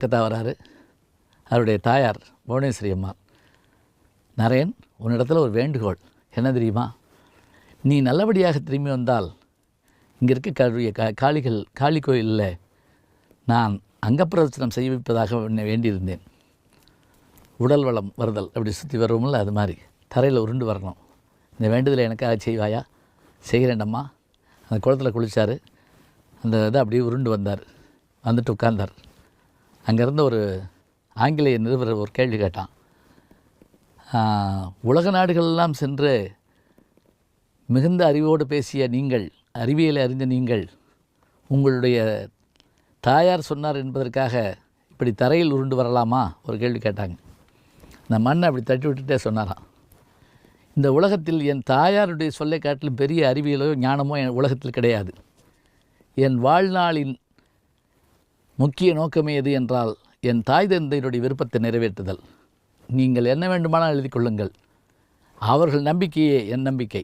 கத்தா வராரு அவருடைய தாயார் புவனேஸ்வரி அம்மா. நரேன் உன்னிடத்தில் ஒரு வேண்டுகோள். என்ன தெரியுமா? நீ நல்லபடியாக திரும்பி வந்தால் இங்கே இருக்க கழுவிய கா காளிகள் காளி கோயிலில் நான் அங்கப்பிரதட்சணம் செய்விப்பதாக உன்னை வேண்டியிருந்தேன். உடல் வளம் வருதல் அப்படி சுற்றி வருவோம்ல அது மாதிரி. தரையில் உருண்டு வரணும். இந்த வேண்டுதலை எனக்காக செய்வாயா? செய்கிறேன்டம்மா அந்த குளத்தில் குளித்தார் அந்த இதை அப்படியே உருண்டு வந்தார். வந்துட்டு உட்கார்ந்தார். அங்கேருந்து ஒரு ஆங்கிலேய நிருபர் ஒரு கேள்வி கேட்டான். உலக நாடுகளெல்லாம் சென்று மிகுந்த அறிவோடு பேசிய நீங்கள் அறிவியலை அறிந்த நீங்கள் உங்களுடைய தாயார் சொன்னார் என்பதற்காக இப்படி தரையில் உருண்டு வரலாமா? ஒரு கேள்வி கேட்டாங்க. இந்த மண்ணை அப்படி தட்டி விட்டுட்டே சொன்னாராம். இந்த உலகத்தில் என் தாயாருடைய சொல்லை காட்டிலும் பெரிய அறிவியலோ ஞானமோ என் உலகத்தில் கிடையாது. என் வாழ்நாளின் முக்கிய நோக்கமே எது என்றால் என் தாய் தந்தையினுடைய விருப்பத்தை நிறைவேற்றுதல். நீங்கள் என்ன வேண்டுமானால் எழுதி கொள்ளுங்கள். அவர்கள் நம்பிக்கையே என் நம்பிக்கை.